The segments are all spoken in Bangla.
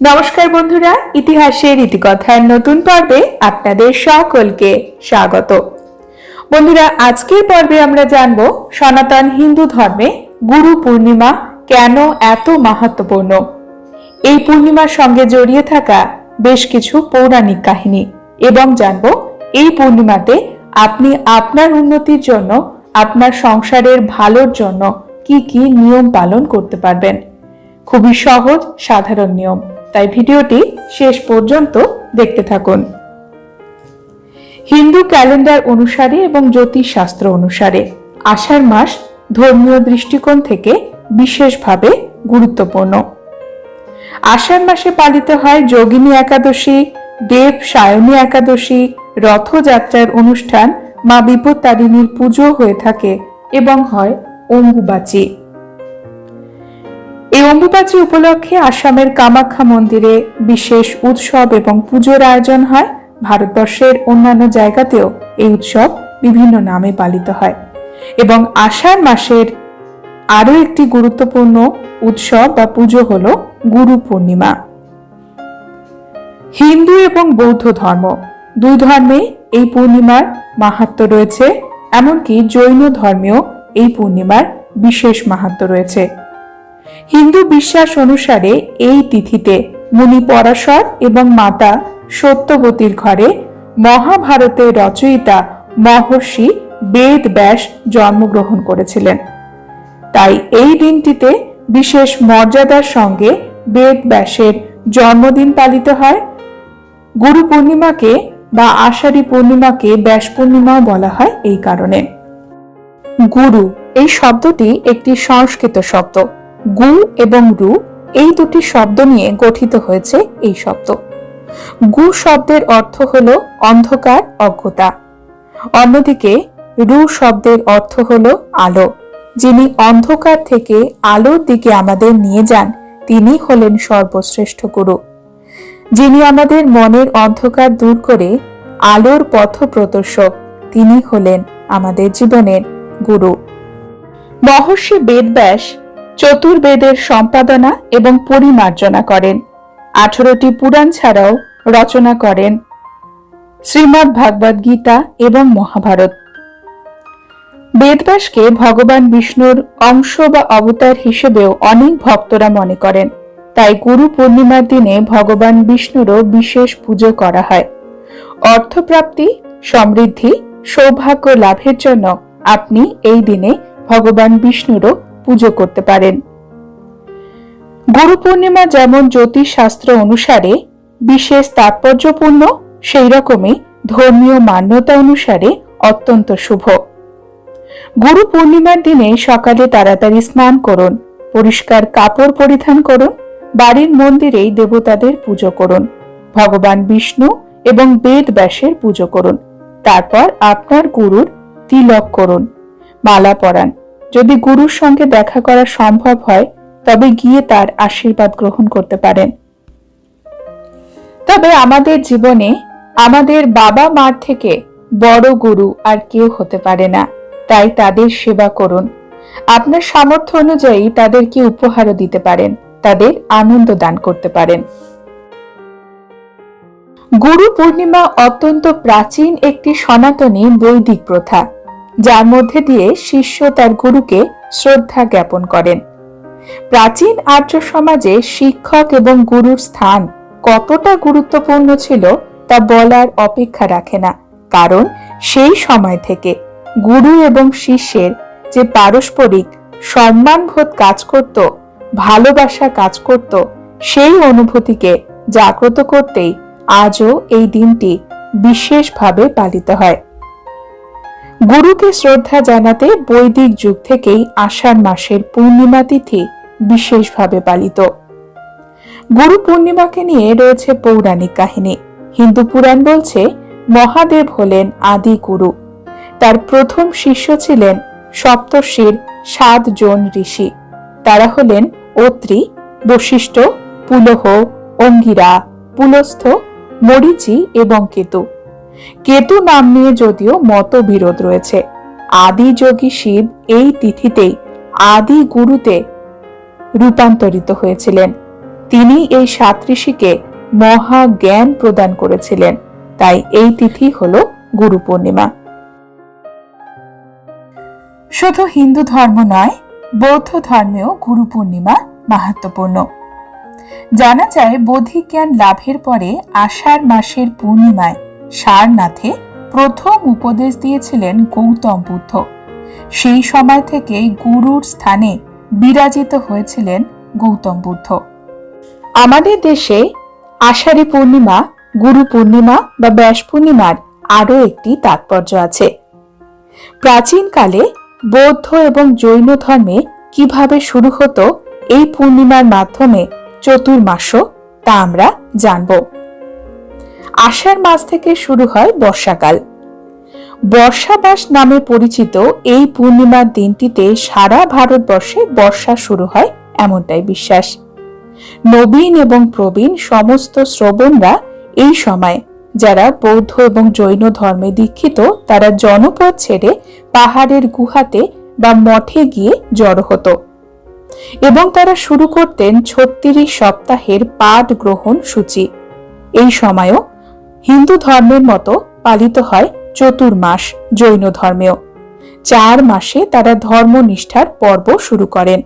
নমস্কার বন্ধুরা, ইতিহাসের ইতিকথার নতুন পর্বে আপনাদের সকলকে স্বাগত। বন্ধুরা, আজকের পর্বে আমরা জানব সনাতন হিন্দু ধর্মে গুরু পূর্ণিমা কেন এত মাহাত্মপূর্ণ এই পূর্ণিমার সঙ্গে জড়িয়ে থাকা বেশ কিছু পৌরাণিক কাহিনী এবং জানব এই পূর্ণিমাতে আপনি আপনার উন্নতির জন্য, আপনার সংসারের ভালোর জন্য কি কি নিয়ম পালন করতে পারবেন। খুবই সহজ, সাধারণ নিয়ম। তাই ভিডিওটি শেষ পর্যন্ত দেখতে থাকুন। হিন্দু ক্যালেন্ডার অনুসারে এবং জ্যোতিষ শাস্ত্র অনুসারে আষাঢ় মাস ধর্মীয় দৃষ্টিকোণ থেকে বিশেষভাবে গুরুত্বপূর্ণ। আষাঢ় মাসে পালিত হয় যোগিনী একাদশী, দেব সায়নী একাদশী, রথযাত্রার অনুষ্ঠান, মা বিপত্তারিণীর পুজো হয়ে থাকে এবং হয় অম্বুবাচী। এই অম্বুবাচী উপলক্ষে আসামের কামাখ্যা মন্দিরে বিশেষ উৎসব এবং পুজোর আয়োজন হয়। ভারতবর্ষের অন্যান্য জায়গাতেও এই উৎসব বিভিন্ন নামে পালিত হয় এবং আষাঢ় মাসের আরও একটি গুরুত্বপূর্ণ উৎসব বা পুজো হল গুরু পূর্ণিমা। হিন্দু এবং বৌদ্ধ ধর্ম, দুই ধর্মে এই পূর্ণিমার মাহাত্ম রয়েছে, এমনকি জৈন ধর্মেও এই পূর্ণিমার বিশেষ মাহাত্ম রয়েছে। হিন্দু বিশ্বাস অনুসারে এই তিথিতে মুনি পরাশর এবং মাতা সত্যবতীর ঘরে মহাভারতের রচয়িতা মহর্ষি বেদ ব্যাস জন্মগ্রহণ করেছিলেন। তাই এই দিনটিতে বিশেষ মর্যাদার সঙ্গে বেদ ব্যাসের জন্মদিন পালিত হয়। গুরু পূর্ণিমাকে বা আষাঢ়ী পূর্ণিমাকে ব্যাস পূর্ণিমাও বলা হয় এই কারণে। গুরু, এই শব্দটি একটি সংস্কৃত শব্দ। গু এবং রু এই দুটি শব্দ নিয়ে গঠিত হয়েছে এই শব্দ। গু শব্দের অর্থ হল অন্ধকার, অজ্ঞতা। অন্যদিকে রু শব্দের অর্থ হল আলো। যিনি অন্ধকার থেকে আলোর দিকে আমাদের নিয়ে যান, তিনি হলেন সর্বশ্রেষ্ঠ গুরু। যিনি আমাদের মনের অন্ধকার দূর করে আলোর পথ প্রদর্শক, তিনি হলেন আমাদের জীবনের গুরু। মহর্ষি বেদব্যাস চতুর্বেদের সম্পাদনা এবং পরিমার্জনা করেন। আঠারোটি পুরাণ ছাড়াও রচনা করেন। শ্রীমৎ ভাগবত গীতা এবং মহাভারত। বেদব্যাসকে ভগবান বিষ্ণুর অংশ বা অবতার হিসেবেও অনেক ভক্তরা মনে করেন। তাই গুরু পূর্ণিমার দিনে ভগবান বিষ্ণুরও বিশেষ পুজো করা হয়। অর্থপ্রাপ্তি, সমৃদ্ধি, সৌভাগ্য লাভের জন্য আপনি এই দিনে ভগবান বিষ্ণুরও পুজো করতে পারেন। গুরু পূর্ণিমা যেমন জ্যোতিষ শাস্ত্র অনুসারে বিশেষ তাৎপর্যপূর্ণ সেই রকমই ধর্মীয় মান্যতা অনুসারে অত্যন্ত শুভ। গুরু পূর্ণিমার দিনে সকালে তাড়াতাড়ি স্নান করুন, পরিষ্কার কাপড় পরিধান করুন, বাড়ির মন্দিরেই দেবতাদের পুজো করুন, ভগবান বিষ্ণু এবং বেদ ব্যাসের পুজো করুন, তারপর আপনার গুরুর তিলক করুন, মালা পরান। যদি গুরুর সঙ্গে দেখা করা সম্ভব হয়, তবে গিয়ে তার আশীর্বাদ গ্রহণ করতে পারেন। তবে আমাদের জীবনে আমাদের বাবা মার থেকে বড় গুরু আর কেউ হতে পারে না, তাই তাদের সেবা করুন। আপনার সামর্থ্য অনুযায়ী তাদেরকে উপহারও দিতে পারেন, তাদের আনন্দ দান করতে পারেন। গুরু পূর্ণিমা অত্যন্ত প্রাচীন একটি সনাতনী বৈদিক প্রথা। যার মধ্যে দিয়ে শিষ্য তার গুরুকে শ্রদ্ধা জ্ঞাপন করেন। প্রাচীন আর্য সমাজে শিক্ষক এবং গুরুর স্থান কতটা গুরুত্বপূর্ণ ছিল তা বলার অপেক্ষা রাখে না। কারণ সেই সময় থেকে গুরু এবং শিষ্যের যে পারস্পরিক সম্মানবোধ কাজ করত, ভালোবাসা কাজ করত, সেই অনুভূতিকে জাগ্রত করতেই আজও এই দিনটি বিশেষভাবে পালিত হয়। গুরুকে শ্রদ্ধা জানাতে বৈদিক যুগ থেকেই আষাঢ় মাসের পূর্ণিমা তিথি বিশেষভাবে পালিত। গুরু পূর্ণিমাকে নিয়ে রয়েছে পৌরাণিক কাহিনী। হিন্দু পুরাণ বলছে, মহাদেব হলেন আদি গুরু। তার প্রথম শিষ্য ছিলেন সপ্তর্ষির সাত জন ঋষি। তারা হলেন অত্রি, বশিষ্ঠ, পুলহ, অঙ্গিরা, পুলস্থ, মরিচি এবং কেতু। কেতু নাম নিয়ে যদিও মতবিরোধ রয়েছে। আদি যোগী শিব এই তিথিতেই আদি গুরুতে রূপান্তরিত হয়েছিলেন। তিনি এই সাত ঋষিকে মহা জ্ঞান প্রদান করেছিলেন। তাই এই তিথি হল গুরু পূর্ণিমা। শুধু হিন্দু ধর্ম নয়, বৌদ্ধ ধর্মেও গুরু পূর্ণিমা মাহাত্মপূর্ণ জানা যায়, বৌদ্ধিক জ্ঞান লাভের পরে আষাঢ় মাসের পূর্ণিমায় সারনাথে প্রথম উপদেশ দিয়েছিলেন গৌতম বুদ্ধ। সেই সময় থেকে গুরুর স্থানে বিরাজিত হয়েছিলেন গৌতম বুদ্ধ। আমাদের দেশে আষাঢ়ী পূর্ণিমা, গুরু পূর্ণিমা বা ব্যাস পূর্ণিমার আরও একটি তাৎপর্য আছে। প্রাচীনকালে বৌদ্ধ এবং জৈন ধর্মে কীভাবে শুরু হতো এই পূর্ণিমার মাধ্যমে চতুর্মাসও তা আমরা জানব। আষাঢ় মাস থেকে শুরু হয় বর্ষাকাল। বর্ষাবাস নামে পরিচিত এই পূর্ণিমার দিনটিতে সারা ভারতবর্ষে বর্ষা শুরু হয় এমনটাই বিশ্বাস। নবীন এবং প্রবীণ সমস্ত শ্রবণরা এই সময়, যারা বৌদ্ধ এবং জৈন ধর্মে দীক্ষিত, তারা জনপদ ছেড়ে পাহাড়ের গুহাতে বা মঠে গিয়ে জড়ো হতো এবং তারা শুরু করতেন ছত্রিশ সপ্তাহের পাঠ গ্রহণ সূচি। এই সময়ও হিন্দু ধর্মের মতো পালিত হয় চতুর্মাস জৈন ধর্মেও। চার মাসে তারা ধর্মনিষ্ঠার পর্ব শুরু করেন।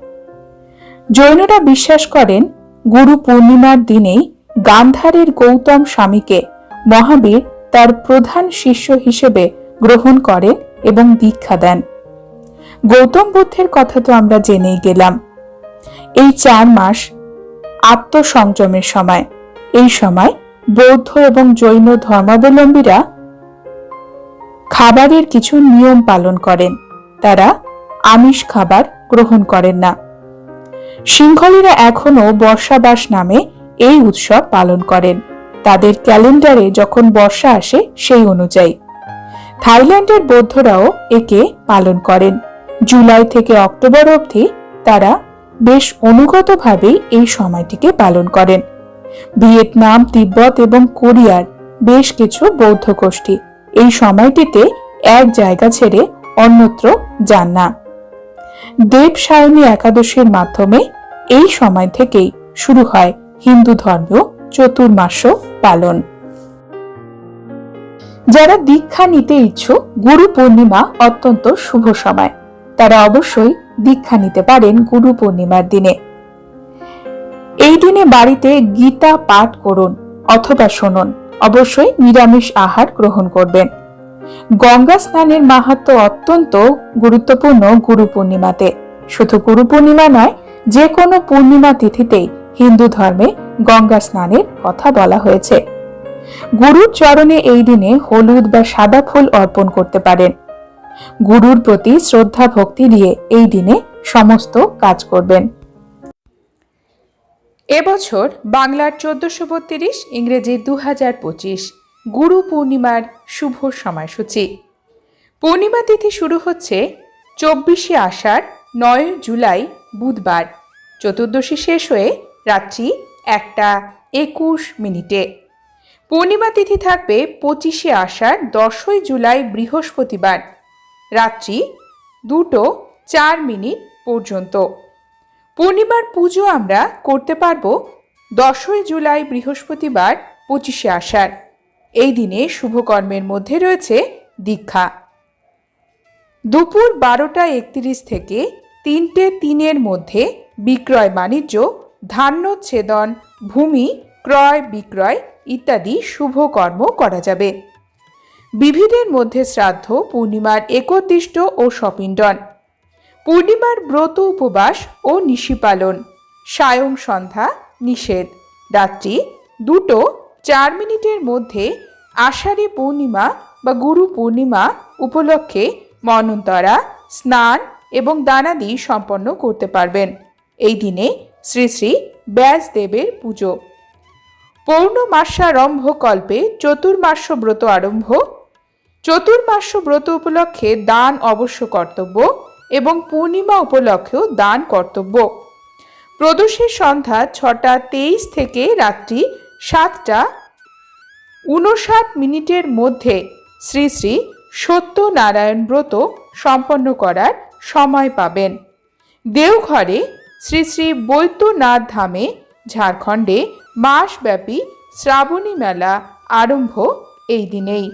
জৈনরা বিশ্বাস করেন, গুরু পূর্ণিমার দিনেই গান্ধারের গৌতম স্বামীকে মহাবীর তার প্রধান শিষ্য হিসেবে গ্রহণ করেন এবং দীক্ষা দেন। গৌতম বুদ্ধের কথা তো আমরা জেনেই গেলাম। এই চার মাস আত্মসংযমের সময়। এই সময় বৌদ্ধ এবং জৈন ধর্মাবলম্বীরা খাবারের কিছু নিয়ম পালন করেন। তারা আমিষ খাবার গ্রহণ করেন না। সিংহলীরা এখনও বর্ষাবাস নামে এই উৎসব পালন করেন। তাদের ক্যালেন্ডারে যখন বর্ষা আসে সেই অনুযায়ী। থাইল্যান্ডের বৌদ্ধরাও একে পালন করেন। জুলাই থেকে অক্টোবর অবধি তারা বেশ অনুগতভাবেই এই সময়টিকে পালন করেন। ভিয়েতনাম, তিব্বত এবং কোরিয়ার বেশ কিছু বৌদ্ধ গোষ্ঠী। এই সময়টিতে এক জায়গা ছেড়ে অন্যত্র যান না। দেব সায়নী একাদশীর মাধ্যমে এই সময় থেকেই শুরু হয় হিন্দু ধর্মীয় চতুর্মাস পালন। যারা দীক্ষা নিতে ইচ্ছুক, গুরু পূর্ণিমা অত্যন্ত শুভ সময়। তারা অবশ্যই দীক্ষা নিতে পারেন গুরু পূর্ণিমার দিনে। এই দিনে বাড়িতে গীতা পাঠ করুন অথবা শুনুন। অবশ্যই নিরামিষ আহার গ্রহণ করবেন। গঙ্গা স্নানের মাহাত্ম অত্যন্ত গুরুত্বপূর্ণ গুরু পূর্ণিমাতে। শুধু গুরু পূর্ণিমা নয়, যে কোনো পূর্ণিমা তিথিতেই হিন্দু ধর্মে গঙ্গা স্নানের কথা বলা হয়েছে। গুরুর চরণে এই দিনে হলুদ বা সাদা ফুল অর্পণ করতে পারেন। গুরুর প্রতি শ্রদ্ধা ভক্তি দিয়ে এই দিনে সমস্ত কাজ করবেন। এবছর বাংলার চোদ্দশো বত্রিশ, ইংরেজি দু হাজার পঁচিশ, গুরু পূর্ণিমার শুভ সময়সূচি। পূর্ণিমা তিথি শুরু হচ্ছে চব্বিশে আষাঢ়, নয় জুলাই, বুধবার। চতুর্দশী শেষ হয়ে রাত্রি একটা একুশ মিনিটে। পূর্ণিমা তিথি থাকবে পঁচিশে আষাঢ়, দশই জুলাই, বৃহস্পতিবার। রাত্রি দুটো চার মিনিট পর্যন্ত। পূর্ণিমার পুজো আমরা করতে পারব দশই জুলাই বৃহস্পতিবার পঁচিশে আষাঢ়। এই দিনে শুভকর্মের মধ্যে রয়েছে দীক্ষা। দুপুর বারোটা একত্রিশ থেকে তিনটে তিনের মধ্যে বিক্রয় বাণিজ্য ধান্যচ্ছেদন ভূমি, ক্রয়, বিক্রয় ইত্যাদি শুভ কর্ম করা যাবে। বিবিধের মধ্যে শ্রাদ্ধ, পূর্ণিমার একদিষ্ট ও সপিণ্ডন পূর্ণিমার ব্রত উপবাস ও নিশি পালন। সায়ং সন্ধ্যা, নিষেধ। রাত্রি দুটো চার মিনিটের মধ্যে আষাঢ়ী পূর্ণিমা বা গুরু পূর্ণিমা উপলক্ষে মনন্তরা, স্নান এবং দানাদি সম্পন্ন করতে পারবেন। এই দিনে শ্রী শ্রী ব্যাসদেবের পুজো। পৌর্ণমাসারম্ভ কল্পে চতুর্মাস্য ব্রত আরম্ভ। চতুর্মাস্য ব্রত উপলক্ষে দান অবশ্য কর্তব্য। এবং পূর্ণিমা উপলক্ষেও দান কর্তব্য। প্রদোষের সন্ধ্যা ছটা তেইশ থেকে রাত্রি সাতটা উনষাট মিনিটের মধ্যে শ্রী শ্রী সত্যনারায়ণ ব্রত সম্পন্ন করার সময় পাবেন। দেওঘরে শ্রী শ্রী বৈদ্যনাথ ধামে ঝাড়খণ্ডে মাসব্যাপী শ্রাবণী মেলা আরম্ভ এই দিনেই।